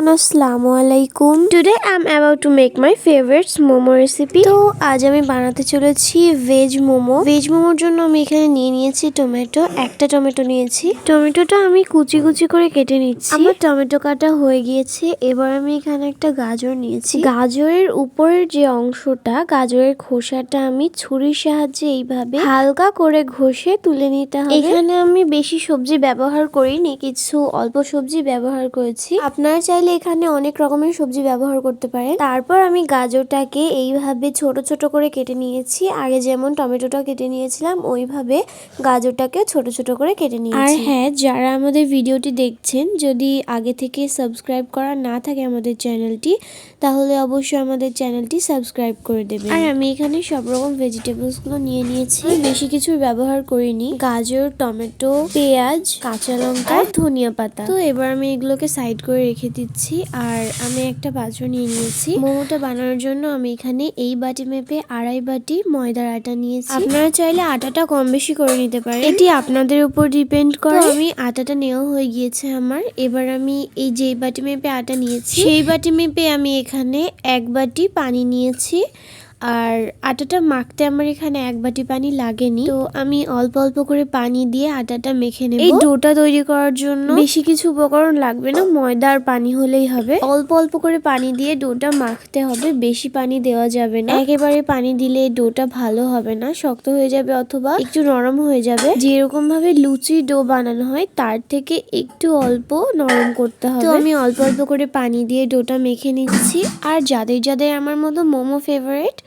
Everyone আসসালামু আলাইকুম। Today I am about to make my favourites momo recipe তো আজ আমি বানাতে চলেছি ভেজ মোমো ভেজ মোমোর জন্য আমি এখানে নিয়ে নিয়েছি টমেটো একটা টমেটো নিয়েছি। টমেটোটা আমি কুচি কুচি করে কেটে নিচ্ছি। আমার টমেটো কাটা হয়ে গিয়েছে। এবার আমি এখানে একটা গাজর নিয়েছি। গাজরের উপরের যে অংশটা গাজরের খোসাটা আমি ছুরির সাহায্যে এইভাবে হালকা করে ঘষে তুলে নিতে হবে। এখানে আমি বেশি সবজি ব্যবহার করিনি কিছু অল্প সবজি ব্যবহার করেছি। আপনারা চাইলে এখানে অনেক রকমের সবজি ব্যবহার করতে পারেন। তারপর আমি গাজরটাকে এইভাবে ছোট ছোট করে কেটে নিয়েছি। আগে যেমন টমেটোটা কেটে নিয়েছিলাম ওইভাবে গাজরটাকে ছোট ছোট করে কেটে নিয়েছি। আর হ্যাঁ যারা আমাদের ভিডিওটি দেখছেন যদি আগে থেকে সাবস্ক্রাইব করা না থাকে আমাদের চ্যানেলটি তাহলে অবশ্যই আমাদের চ্যানেলটি সাবস্ক্রাইব করে দেবেন। আর আমি এখানে সব রকম ভেজিটেবলসগুলো নিয়ে নিয়েছি। বেশি কিছু ব্যবহার করিনি। গাজর টমেটো পেঁয়াজ কাঁচা লঙ্কা ধনিয়া পাতা। তো এবার আমি এগুলোকে সাইড করে রেখে দিচ্ছি। আর আমি একটা বাজু নিয়ে নিয়েছি। মোমোটা বানানোর জন্য আমি এখানে এই বাটি মেপে আড়াই বাটি ময়দার আটা নিয়েছি। আপনারা চাইলে আটাটা কম বেশি করে নিতে পারেন। এটি আপনাদের উপর ডিপেন্ড করে। আমি আটাটা নেওয়া হয়ে গিয়েছে আমার। এবার আমি এই যে বাটি মেপে আটা নিয়েছি, সেই বাটি মেপে আমি এখানে এক বাটি পানি নিয়েছি। আর আটাটা মাখতে আমার এখানে এক বাটি পানি লাগেনি। তো আমি অল্প অল্প করে পানি দিয়ে আটাটা মেখে নেব। এই ডোটা তৈরি করার জন্য বেশি কিছু উপকরণ লাগবে না ময়দা আর পানি হলেই হবে। অল্প অল্প করে পানি দিয়ে ডোটা মাখতে হবে বেশি পানি দেওয়া যাবে না। একেবারে পানি দিলে ডোটা ভালো হবে না শক্ত হয়ে যাবে অথবা একটু নরম হয়ে যাবে। যেরকম ভাবে লুচি ডো বানানো হয় তার থেকে একটু অল্প নরম করতে হবে। তো আমি অল্প অল্প করে পানি দিয়ে ডোটা মেখে নিচ্ছি। আর যাদের যাদের আমার মতো মোমো ফেভারিট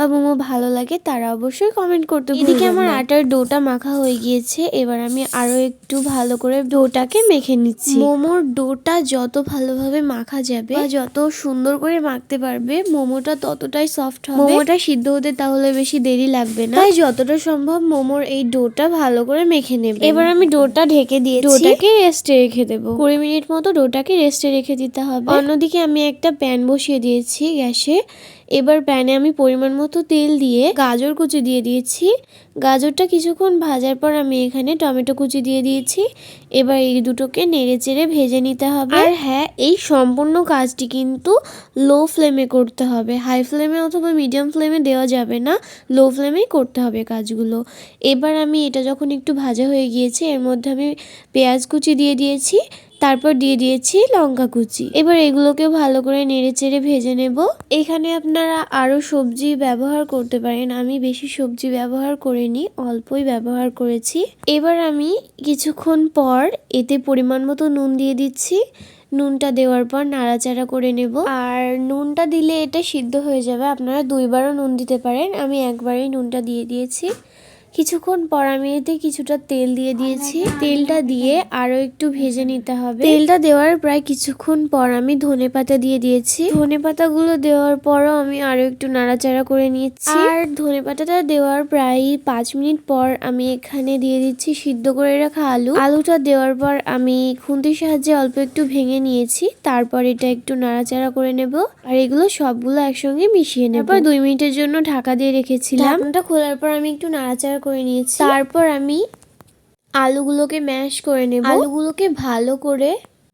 বা মোমো ভালো লাগে তারা অবশ্যই কমেন্ট করতে এদিকে আমার আটার ডোটা মাখা হয়ে গিয়েছে এবার আমি আরও একটু ভালো করে ডোটাকে মেখে নিচ্ছি। মোমোর ডোটা যত ভালোভাবে মাখা যাবে বা যত সুন্দর করে মাখতে পারবে মোমোটা ততটাই সফট হবে। মোমোটা সিদ্ধ হতে তাহলে বেশি দেরি লাগবে না। তাই যতটা সম্ভব মোমোর এই ডোটা ভালো করে মেখে নেবে। এবার আমি ডোটা ঢেকে দিয়ে ডোটাকে রেস্টে রেখে দেবো। কুড়ি মিনিট মতো ডোটাকে রেস্টে রেখে দিতে হবে। অন্যদিকে আমি একটা প্যান বসিয়ে দিয়েছি গ্যাসে। এবার প্যানে আমি পরিমাণ মতো তেল দিয়ে গাজর কুচি দিয়ে দিয়েছি। গাজরটা কিছুক্ষণ ভাজার পর আমি এখানে টমেটো কুচি দিয়ে দিয়েছি। এবার এই দুটোকে নেড়ে চেড়ে ভেজে নিতে হবে। আর হ্যাঁ এই সম্পূর্ণ কাজটি কিন্তু লো ফ্লেমে করতে হবে। হাই ফ্লেমে অথবা মিডিয়াম ফ্লেমে দেওয়া যাবে না। লো ফ্লেমেই করতে হবে কাজগুলো। এবার আমি এটা যখন একটু ভাজা হয়ে গিয়েছে, এর মধ্যে আমি পেঁয়াজ কুচি দিয়ে দিয়েছি। তারপর দিয়ে দিয়েছি লঙ্কা কুচি। এবার এগুলোকে ভালো করে নেড়ে চেড়ে ভেজে নেব। এখানে আপনারা আরও সবজি ব্যবহার করতে পারেন। আমি বেশি সবজি ব্যবহার করিনি, অল্পই ব্যবহার করেছি। এবার আমি কিছুক্ষণ পর এতে পরিমাণ মতো নুন দিয়ে দিচ্ছি। নুনটা দেওয়ার পর নাড়াচাড়া করে নেব। আর নুনটা দিলে এটা সিদ্ধ হয়ে যাবে। আপনারা দুইবারও নুন দিতে পারেন। আমি একবারই নুনটা দিয়ে দিয়েছি। কিছুক্ষণ পর আমি এতে কিছুটা তেল দিয়ে দিয়েছি। তেলটা দিয়ে আরও একটু ভেজে নিতে হবে। তেলটা দেওয়ার প্রায় কিছুক্ষণ পর আমি ধনে পাতা দিয়ে দিয়েছি। ধনে পাতাগুলো দেওয়ার পরও আমি আরও একটু নাড়াচাড়া করে নিয়েছি আর ধনে পাতাটা দেওয়ার প্রায় পাঁচ মিনিট পর আমি এখানে দিয়ে দিচ্ছি সিদ্ধ করে রাখা আলু। আলুটা দেওয়ার পর আমি খুন্তির সাহায্যে অল্প একটু ভেঙে নিয়েছি। তারপর এটা একটু নাড়াচাড়া করে নেব। আর এগুলো সবগুলো একসঙ্গে মিশিয়ে নেব। দুই মিনিটের জন্য ঢাকা দিয়ে রেখেছিলাম। ঢাকনাটা খোলার পর আমি একটু নাড়াচাড়া করে নিয়েছি। তারপর আমি আলুগুলোকে ম্যাশ করে নেব। আলুগুলোকে ভালো করে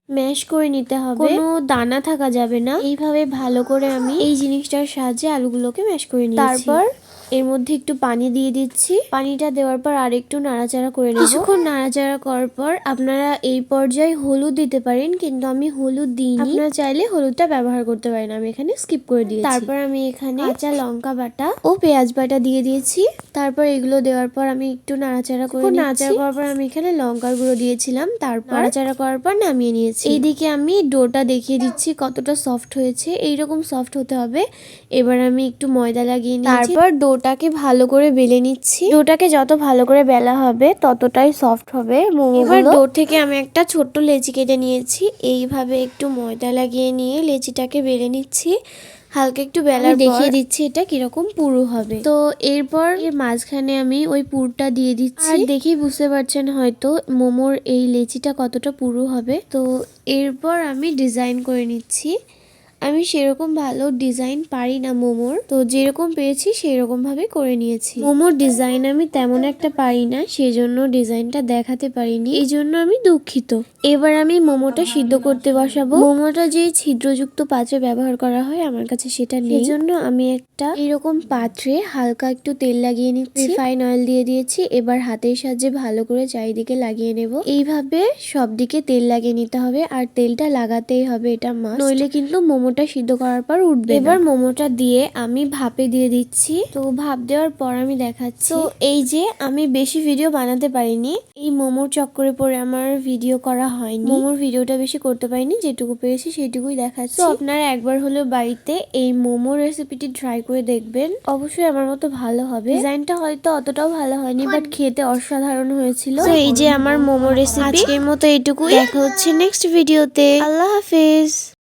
ম্যাশ করে নিতে হবে। কোনো দানা থাকা যাবে না। এইভাবে ভালো করে আমি এই জিনিসটার সাহায্যে আলুগুলোকে ম্যাশ করে নিয়েছি। তারপর এর মধ্যে একটু পানি দিয়ে দিচ্ছি। পানিটা দেওয়ার পর আর একটু নাড়াচাড়া করে নেব। কিছুক্ষণ নাড়াচাড়া করার পর আপনারা এই পর্যায়ে হলুদ দিতে পারেন কিন্তু আমি হলুদ দিইনি। আপনারা চাইলে হলুদটা ব্যবহার করতে পারেন আমি এখানে স্কিপ করে দিয়েছি। তারপর আমি এখানে কাঁচা লঙ্কা বাটা ও পেঁয়াজ বাটা দিয়ে দিয়েছি। তারপর এগুলো দেওয়ার পর আমি একটু নাড়াচাড়া করে নাড়াচাড়া করার পর আমি এখানে লঙ্কার গুঁড়ো দিয়েছিলাম। তারপর নাড়াচাড়া করার পর নামিয়ে নিয়েছি। এইদিকে আমি ডোটা দেখিয়ে দিচ্ছি কতটা সফট হয়েছে। এইরকম সফট হতে হবে। এবার আমি একটু ময়দা লাগিয়ে নিয়েছি। তারপর ডোটাকে ভালো করে বেলে নিচ্ছি। ডোটাকে যত ভালো করে বেলা হবে ততটাই সফট হবে। এবার ডো থেকে আমি একটা ছোট্ট লেচি কেটে নিয়েছি। এইভাবে একটু ময়দা লাগিয়ে নিয়ে লেচিটাকে বেলে নিচ্ছি। হালকা একটু বেলা দেখিয়ে দিচ্ছি এটা কীরকম পুরু হবে। তো এরপর এর মাঝখানে আমি ওই পুরটা দিয়ে দিচ্ছি। আর দেখেই বুঝতে পারছেন হয়তো মোমোর এই লেচিটা কতটা পুরু হবে। তো এরপর আমি ডিজাইন করে নিচ্ছি। আমি সেরকম ভালো ডিজাইন পারি না মোমোর। তো যেরকম পেরেছি সেরকম ভাবে করে নিয়েছি। মোমোর ডিজাইন আমি তেমন একটা পারি না, সেজন্য ডিজাইনটা দেখাতে পারিনি। এই জন্য আমি দুঃখিত। এবার আমি মোমোটা সিদ্ধ করতে বসাবো। মোমোটা যে ছিদ্রযুক্ত পাত্রে ব্যবহার করা হয়, আমার কাছে সেটা নেই। জন্য আমি একটা এরকম পাত্রে হালকা একটু তেল লাগিয়ে নিচ্ছি। রিফাইন অয়েল দিয়ে দিয়েছি। এবার হাতের সাহায্যে ভালো করে চারিদিকে লাগিয়ে নেব। এইভাবে সব দিকে তেল লাগিয়ে নিতে হবে। আর তেলটা লাগাতেই হবে, এটা মাস্ট নইলে কিন্তু মোমোটা সিদ্ধ করার পর উঠবে এবার মোমোটা দিয়ে আমি ভাপে দিয়ে দিচ্ছি। তো ভাপ দেওয়ার পর আমি দেখাচ্ছি। তো এই যে আমি বেশি ভিডিও বানাতে পারিনি এই মোমোর চক্করে পড়ে আমার ভিডিও করা হয়নি। মোমোর ভিডিওটা বেশি করতে পারিনি যেটুকু পেরেছি সেটুকুই দেখাচ্ছি। তো আপনারা একবার হলেও বাড়িতে এই মোমো রেসিপিটি ট্রাই করে দেখবেন। অবশ্যই আমার মতো ভালো হবে। ডিজাইনটা হয়তো অতটাও ভালো হয়নি বাট খেতে অসাধারণ হয়েছিল। তো এই যে আমার মোমো রেসিপি আজকের মতো এইটুকুই। দেখা হচ্ছে নেক্সট ভিডিওতে আল্লাহ হাফেজ।